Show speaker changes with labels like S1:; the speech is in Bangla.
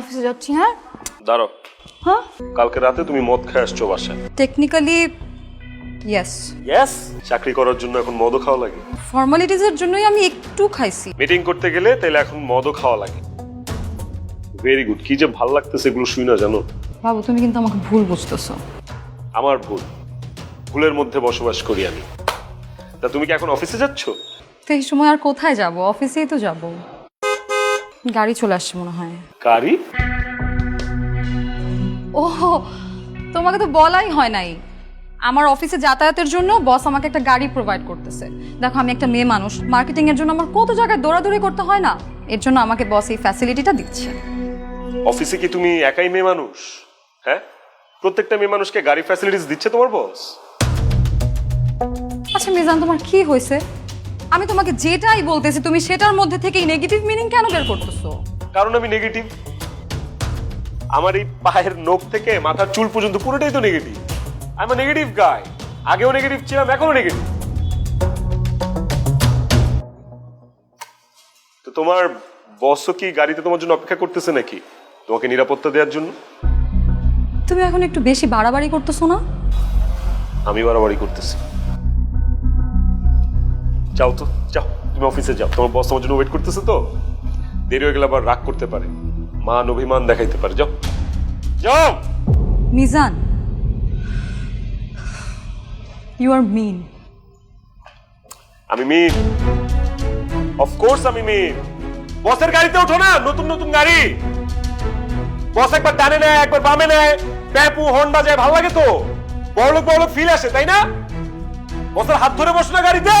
S1: অফিসে যাচ্ছি হ্যাঁ?
S2: দাঁড়ো
S1: হ্যাঁ?
S2: কালকে রাতে তুমি মদ খেয়ে আসছো বাসায়।
S1: টেকনিক্যালি ইয়েস
S2: ইয়েস চাকরি করার জন্য এখন মদও খাওয়া লাগে?
S1: ফর্মালিটিজের জন্যই আমি একটু খাইছি।
S2: মিটিং করতে গেলে তাহলে এখন মদও খাওয়া লাগে। ভেরি গুড কি যে ভালো লাগতেছে এগুলো শুই না জানো?
S1: বাবু তুমি কিন্তু আমাকে ভুল বুঝতেছো।
S2: আমার ভুল। ভুলের মধ্যে বসবাস করি আমি। তা তুমি কি এখন অফিসে যাচ্ছ?
S1: তো এই সময় আর কোথায় যাব? অফিসেই তো যাব। গাড়ি চলে আসছে মনে হয়।
S2: গাড়ি?
S1: ও তোমাকে তো বলাই হয় নাই। আমার অফিসে যাতায়াতের জন্য বস আমাকে একটা গাড়ি প্রোভাইড করতেছে। দেখো আমি একটা মেয়ে মানুষ। মার্কেটিং এর জন্য আমার কত জায়গায় দৌড়াদৌড়ি করতে হয় না? এর জন্য আমাকে বস এই ফ্যাসিলিটিটা দিচ্ছে।
S2: অফিসে কি তুমি একাই মেয়ে মানুষ? হ্যাঁ? প্রত্যেকটা মেয়ে মানুষকে গাড়ি ফ্যাসিলিটিস দিচ্ছে তোমার বস?
S1: আচ্ছা মিজান তোমার কি হয়েছে? আমি তোমাকে যেটাই বলতেছি তুমি সেটার মধ্যে থেকে নেগেটিভ মিনিং কেন বের করতেছো?
S2: কারণ আমি নেগেটিভ আমার এই পায়ের নখ থেকে মাথার চুল পর্যন্ত পুরোটাই তো নেগেটিভ আমি নেগেটিভ গাই আগেও নেগেটিভ ছিলাম এখনও নেগেটিভ তো তোমার বসও কি গাড়িতে তোমার জন্য অপেক্ষা করতেছে নাকি? তোমাকে নিরাপত্তা দেওয়ার জন্য?
S1: তুমি এখন একটু বেশি বাড়াবাড়ি করতেছো না?
S2: আমি বাড়াবাড়ি করতেছি। যাও তো যাও তুমি অফিসে যাও। তোমার বস তোমার জন্য ওয়েট করতেছে তো। দেরি হয়ে গেলে আবার রাগ করতে পারে। মান অভিমান দেখাইতে পারে। যাও। যাও!
S1: মিজান ইউ আর মিন
S2: আমি মিন অফকোর্স আমি মিন বসের গাড়িতে ওঠো না নতুন নতুন গাড়ি। বস একবার ডানে নেয় একবার বামে নেয়। প্যাপু হর্ন বাজায় ভালো লাগে তো। বড়লোক বড়লোক ফিল আসে তাই না? বসের হাত ধরে বসো না গাড়িতে।